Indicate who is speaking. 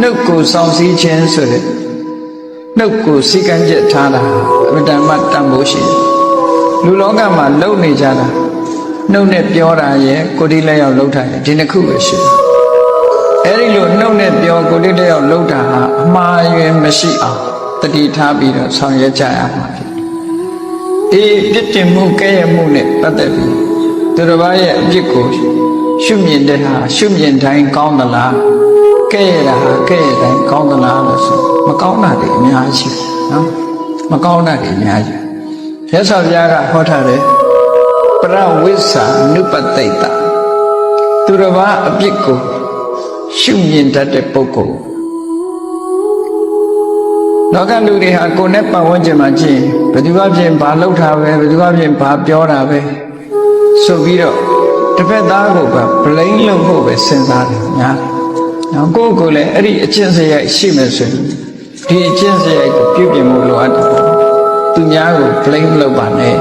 Speaker 1: နှုတ်ကိုစောင့်စည်းခြင်းဆိုတဲ့နှုတ်ကိုစီကံချက်ထားတာအမြဲတမ်းတန်ဖိုးရှိတယ်လူလောကမှာလုံနေကြတာနှုတ်နဲ့ပြောတာရဲ့ကိုယ်ဒီလက်ရောက်လှုပ်တာရဲ့ဒီနှစ်ခုပဲရှိတယ်အဲ့ဒီလိုနှုတ်နဲ့ပြောကိုယ်ဒီလက်ရောက်လှုပ်တာဟာအမှားယွင်းမရှိအောင်တတိထားပြီးတော့ဆောင်ရွက်ကြရမှာဖြစ်တယ်အေးပြစ်တင်မှုကဲ့ရဲ့မှုနဲ့ပတ်သက်ပြီးသူတစ်ပါးရဲ့အပြစ်ကိုရှုမြင်တဲ့ဟာရှုမြင်တိုင်းကောင်းသလားကဲ့ ရဲ့တာဟာကဲ့ရဲ့တိုင်းကောင်းသလားလို့ဆိုမကောင်းတာတွေအများကြီးရှိတယ်နော်မကောင်းတာတွေအများကြီးရသော်ဘုရားကဟောထားတယ်ပရဝိဇ္ဇာနုပတိတ်တသူတစ်ပါးအပြစ်ကိုရှုမြင်တတ်တဲ့ပုဂ္ဂိုလ်လောကလူတွေဟာကိုယ်နဲ့ပတ်ဝန်းကျင်မှာကြည့်ဘယ်သူကပြင်ဘာလုပ်တာပဲဘယ်သူကပြင်ဘာပြောတာပဲဆိုပြီးတော့တစ်ဖက်သားကိုကဗလိန်လုပ်ဖို့ပဲစဉ်းစားတယ်များတယ်။ နောက်ကိုယ့်ကိုယ်လည်းအဲ့ဒီအကျင့်စရိုက်ရှိမယ်ဆိုရင်ဒီအကျင့်စရိုက်ကိုပြုပြင်ဖို့လိုအပ်တယ်။သူများကိုဗလိန်မလုပ်ပါနဲ့